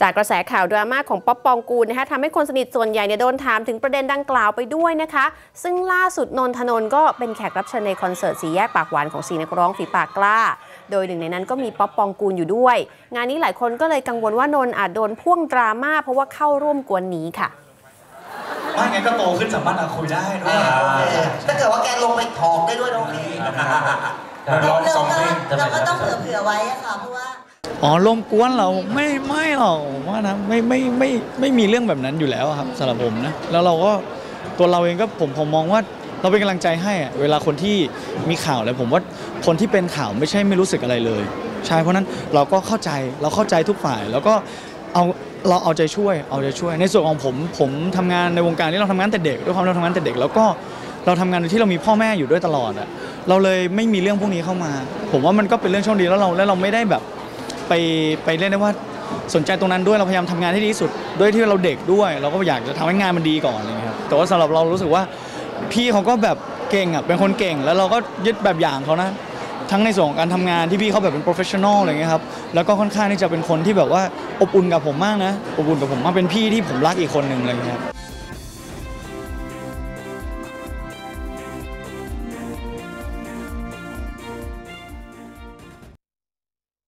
จากกระแสข่าวดราม่าของป๊อปปองกูลนะคะทำให้คนสนิทส่วนใหญ่เนี่ยโดนถามถึงประเด็นดังกล่าวไปด้วยนะคะ ซึ่งล่าสุดนนทนนท์ก็เป็นแขกรับเชิญในคอนเสิร์ตสีแยกปากหวานของสีนักร้องฝีปากกล้า โดยหนึ่งในนั้นก็มีป๊อปปองกูลอยู่ด้วย งานนี้หลายคนก็เลยกังวลว่านนท์อาจโดนพ่วงดราม่าเพราะว่าเข้าร่วมกวนนี้ค่ะว่าไงก็โตขึ้นสามารถมาคุยได้ด้วอ่ายโอเคถ้าเกิดว่าแกลงไปถอกได้ด้วยนะโอเคลองเราสองก็เพลงเราก็ต้องเผื่อๆไว้อะค่ะเพราะว่า อ๋อลมกวนเราไม่ไม่หรอกผมว่านะไม่ไม่ไม่ไม่มีเรื่องแบบนั้นอยู่แล้วครับสำหรับผมนะแล้วเราก็ตัวเราเองก็ผมผมมองว่าเราเป็นกำลังใจให้อะเวลาคนที่มีข่าวอะไรผมว่าคนที่เป็นข่าวไม่ใช่ไม่รู้สึกอะไรเลย ใช่เพราะฉะนั้นเราก็เข้าใจเราเข้าใจทุกฝ่าย แล้วก็เอาเราเอาใจช่วย เอาใจช่วย ในส่วนของผมผมทำงานในวงการนี้เราทำงานแต่เด็กด้วยความเราทำงานแต่เด็ก แล้วก็เราทำงานโดยที่เรามีพ่อแม่อยู่ด้วยตลอดอะเราเลยไม่มีเรื่องพวกนี้เข้ามา ผมว่ามันก็เป็นเรื่องโชคดีแล้วเราแล้วเราไม่ได้แบบ ไปไปเรียกได้ว่าสนใจตรงนั้นด้วยเราพยายามทำงานให้ดีที่สุดด้วยที่เราเด็กด้วย เราก็อยากจะทำให้งานมันดีก่อนอะไรเงี้ยครับแต่ว่าสำหรับเรารู้สึกว่าพี่เขาก็แบบเก่งอะเป็นคนเก่ง แล้วเราก็ยึดแบบอย่างเขานะ ทั้งในส่วนของการทำงานที่พี่เขาแบบเป็น professional อะไรเงี้ยครับแล้วก็ค่อนข้างที่จะเป็นคนที่แบบว่าอบอุ่นกับผมมากนะอบอุ่นกับผมมากเป็นพี่ที่ผมรักอีกคนหนึ่งอะไรเงี้ยครับ